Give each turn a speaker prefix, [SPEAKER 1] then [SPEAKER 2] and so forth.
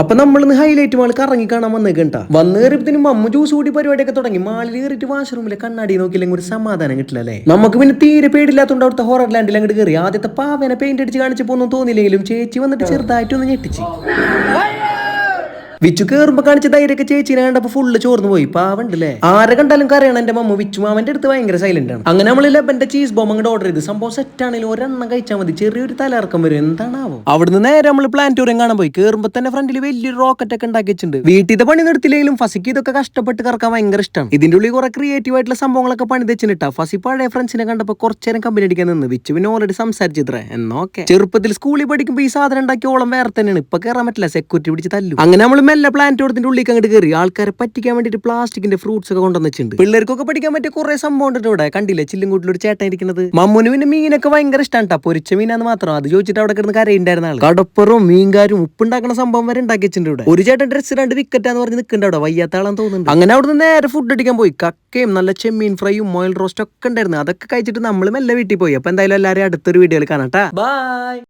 [SPEAKER 1] അപ്പൊ നമ്മൾ ഇന്ന് ഹൈലൈറ്റ് മാൾ കറങ്ങി കാണാൻ വന്നേക്കണ്ട വന്ന് കയറിയപ്പത്തിന് മമ്മ ജ്യൂസ് കൂടി പരിപാടിയൊക്കെ തുടങ്ങി. മാളിൽ കയറിയിട്ട് വാഷ്റൂമിലെ കണ്ണാടി നോക്കിയില്ലെങ്കിൽ ഒരു സമാധാനം കിട്ടില്ല അല്ലേ? നമുക്ക് പിന്നെ തീരെ പേടില്ലാത്തതുകൊണ്ട് അവിടുത്തെ ഹോറർ ലാൻഡിൽ അങ്ങോട്ട് കയറി. ആദ്യത്തെ പാവനെ പെയിന്റ് അടിച്ച് കാണിച്ചപ്പോ ഒന്നും തോന്നിയില്ലെങ്കിലും ചേച്ചി വന്നിട്ട് ചെറുതായിട്ടൊന്ന് ഞെട്ടിച്ച്. വിച്ചു കേറുമ്പോ കാണിച്ച ധൈര്യമൊക്കെ ചേച്ചി കണ്ടപ്പോ ഫുള്ള് ചോർന്നു പോയി. പാവണ്ടല്ലേ ആരെ കണ്ടാലും കരയണം എന്റെ മമ്മ. വിച്ചു മാമന്റെ അടുത്ത് ഭയങ്കര സൈലന്റ് ആണ്. അങ്ങനെ നമ്മൾ ലെബന്റെ ചീസ് ബോംബ് അങ്ങോട്ട് ഓർഡർ ചെയ്ത്. സംഭവം സെറ്റ് ആണെങ്കിലും ഒരെണ്ണം കഴിച്ചാൽ മതി. ചെറിയൊരു തലയിറക്കം വരും. എന്താണാവോ? അവിടുന്ന് നേരെ നമ്മൾ പ്ലാനറ്റോറിയം കാണാൻ പോയി. കേറുമ്പോ തന്നെ ഫ്രണ്ടിൽ വലിയൊരു റോക്കറ്റ് ഒക്കെ ഉണ്ടാക്കി വെച്ചിട്ടുണ്ട്. വീട്ടിലത്തെ പണി നിർത്തില്ലെങ്കിലും ഫസിക്ക് ഇതൊക്കെ കഷ്ടപ്പെട്ട് കറക്കാൻ ഭയങ്കര ഇഷ്ടമാണ് ഇതിന്റെ ഉള്ളിൽ കുറെ ക്രിയേറ്റീവ് ആയിട്ടുള്ള സംഭവങ്ങളൊക്കെ പണി തെച്ചിട്ടാ ഫസി പഴയ ഫ്രണ്ട്സിനെ കണ്ടപ്പോ കുറച്ചേരം കമ്പനി അടിക്കാൻ നിന്ന്. വിച്ചു പിന്നെ ഓൾറെഡി സംസാരിച്ചിത്രേ. എന്നോക്കെ ചെറുപ്പത്തിൽ സ്കൂളിൽ പഠിക്കുമ്പോൾ ഈ സാധനം ഉണ്ടാക്കിയ ഓളം വേറെ തന്നെയാണ്. ഇപ്പൊ കേറാൻ പറ്റില്ല. സെക്യൂരിറ്റി പിടിച്ച് തല്ലു. അങ്ങനെ നമ്മൾ മെല്ലെ പ്ലാനറ്റോറത്തിന്റെ ഉള്ളിലേക്ക് അങ്ങോട്ട് കയറി ആൾക്കാരെ പറ്റിക്കാൻ വേണ്ടിട്ട് പ്ലാസ്റ്റിക്കിന്റെ ഫ്രൂട്ട്സ് ഒക്കെ കൊണ്ടുവന്ന് വെച്ചിട്ടുണ്ട്. പിള്ളേർക്കൊക്കെ പഠിക്കാൻ പറ്റിയ കുറെ സംഭവം ഉണ്ട് ഇവിടെ. കണ്ടില്ലേ? ചില്ലും കൂട്ടിലൊരു ചേട്ടൻ ഇരിക്കുന്നത്. മമ്മൂന് പിന്നെ മീനൊക്കെ ഭയങ്കര ഇഷ്ടമാണ് കേട്ടോ പൊരിച്ച മീനാന്ന് മാത്രം. അത് ചോദിച്ചിട്ട് അവിടെ കിടന്ന് കരയുണ്ടായിരുന്ന ആൾ കടപ്പറും മീൻകാരും ഉപ്പുണ്ടാക്കുന്ന സംഭവം വരെ ഉണ്ടാക്കി വെച്ചിട്ടുണ്ട് ഇവിടെ. ഒരു ചേട്ടൻ ഡ്രസ് രണ്ട് വിക്കറ്റാന്ന് പറഞ്ഞ് നിൽക്കുന്നുണ്ട് അവിടെ. വയ്യാത്ത ആളാന്ന് തോന്നുന്നുണ്ട്. അങ്ങനെ അവിടുന്ന് നേരെ ഫുഡ് അടിക്കാൻ പോയി. കക്കയും നല്ല ചെമ്മീൻ ഫ്രൈയും മോയിൽ റോസ്റ്റ് ഒക്കെ ഉണ്ടായിരുന്നു. അതൊക്കെ കഴിച്ചിട്ട് നമ്മൾ മെല്ലെ വീട്ടിൽ പോയി. അപ്പൊ എന്തായാലും എല്ലാവരും അടുത്തൊരു വീഡിയോയിൽ കാണാം ബൈ